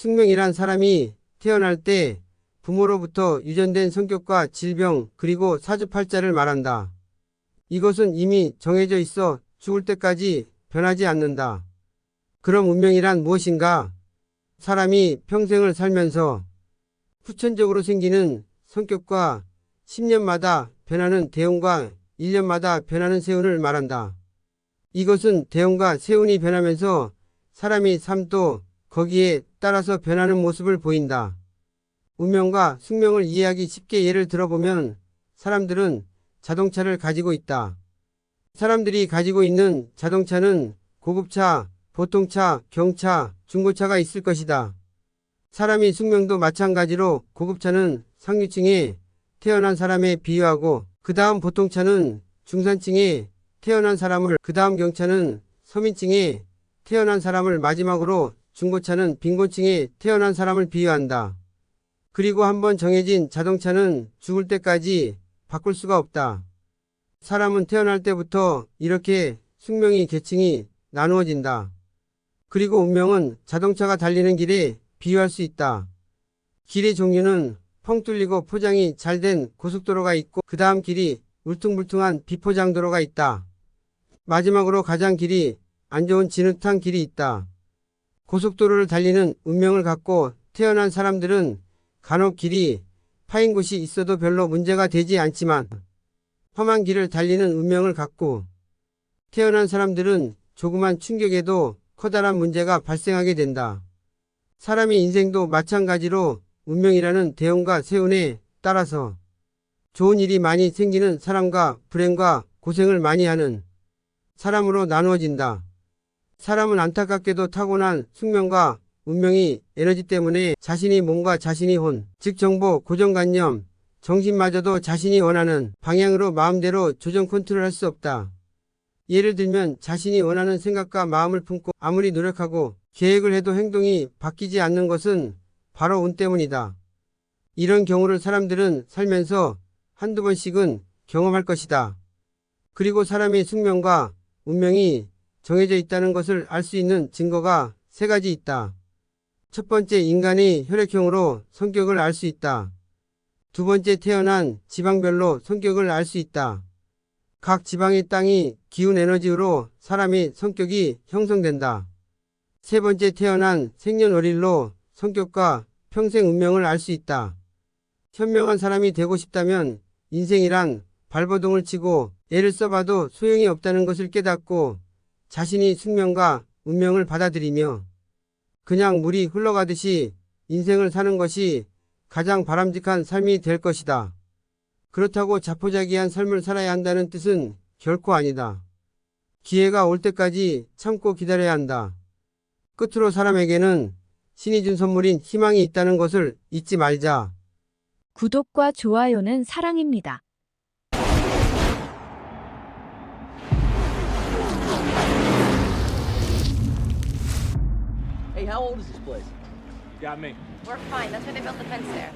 숙명이란 사람이 태어날 때 부모로부터 유전된 성격과 질병 그리고 사주팔자를 말한다. 이것은 이미 정해져 있어 죽을 때까지 변하지 않는다. 그럼 운명이란 무엇인가? 사람이 평생을 살면서 후천적으로 생기는 성격과 10년마다 변하는 대운과 1년마다 변하는 세운을 말한다. 이것은 대운과 세운이 변하면서 사람이 삶도 거기에 따라서 변하는 모습을 보인다. 운명과 숙명을 이해하기 쉽게 예를 들어보면 사람들은 자동차를 가지고 있다. 사람들이 가지고 있는 자동차는 고급차, 보통차, 경차, 중고차가 있을 것이다. 사람이 숙명도 마찬가지로 고급차는 상류층에 태어난 사람에 비유하고 그 다음 보통차는 중산층에 태어난 사람을 그 다음 경차는 서민층에 태어난 사람을 마지막으로 중고차는 빈곤층에 태어난 사람을 비유한다. 그리고 한번 정해진 자동차는 죽을 때까지 바꿀 수가 없다. 사람은 태어날 때부터 이렇게 숙명이 계층이 나누어진다. 그리고 운명은 자동차가 달리는 길에 비유할 수 있다. 길의 종류는 펑 뚫리고 포장이 잘 된 고속도로가 있고 그 다음 길이 울퉁불퉁한 비포장 도로가 있다. 마지막으로 가장 길이 안 좋은 진흙탕 길이 있다. 고속도로를 달리는 운명을 갖고 태어난 사람들은 간혹 길이 파인 곳이 있어도 별로 문제가 되지 않지만 험한 길을 달리는 운명을 갖고 태어난 사람들은 조그만 충격에도 커다란 문제가 발생하게 된다. 사람의 인생도 마찬가지로 운명이라는 대운과 세운에 따라서 좋은 일이 많이 생기는 사람과 불행과 고생을 많이 하는 사람으로 나누어진다. 사람은 안타깝게도 타고난 숙명과 운명이 에너지 때문에 자신이 몸과 자신이 혼, 즉 정보, 고정관념, 정신마저도 자신이 원하는 방향으로 마음대로 조정 컨트롤할 수 없다. 예를 들면 자신이 원하는 생각과 마음을 품고 아무리 노력하고 계획을 해도 행동이 바뀌지 않는 것은 바로 운 때문이다. 이런 경우를 사람들은 살면서 한두 번씩은 경험할 것이다. 그리고 사람의 숙명과 운명이 정해져 있다는 것을 알 수 있는 증거가 세 가지 있다. 첫 번째, 인간의 혈액형으로 성격을 알 수 있다. 두 번째, 태어난 지방별로 성격을 알 수 있다. 각 지방의 땅이 기운 에너지로 사람의 성격이 형성된다. 세 번째, 태어난 생년월일로 성격과 평생 운명을 알 수 있다. 현명한 사람이 되고 싶다면 인생이란 발버둥을 치고 애를 써봐도 소용이 없다는 것을 깨닫고 자신이 숙명과 운명을 받아들이며 그냥 물이 흘러가듯이 인생을 사는 것이 가장 바람직한 삶이 될 것이다. 그렇다고 자포자기한 삶을 살아야 한다는 뜻은 결코 아니다. 기회가 올 때까지 참고 기다려야 한다. 끝으로 사람에게는 신이 준 선물인 희망이 있다는 것을 잊지 말자. 구독과 좋아요는 사랑입니다. How old is this place? Got me. We're fine. That's why they built the fence there.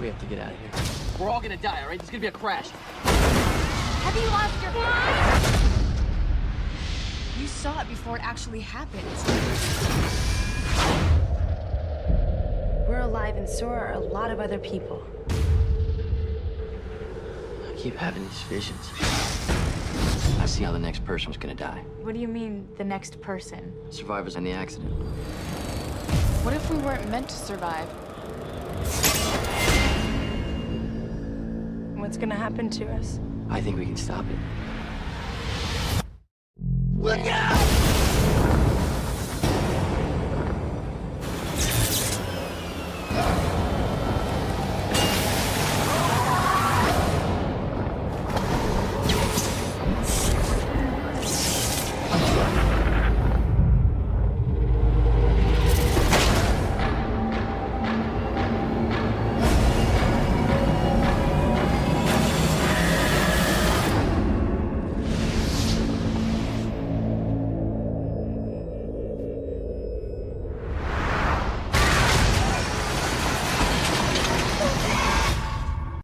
We have to get out of here. We're all gonna die, alright? There's gonna be a crash. Have you lost your mind? You saw it before it actually happened. We're alive, and so are a lot of other people. I keep having these visions. I see how the next person was gonna die. What do you mean, the next person? Survivors in the accident. What if we weren't meant to survive? What's gonna happen to us? I think we can stop it. Look out!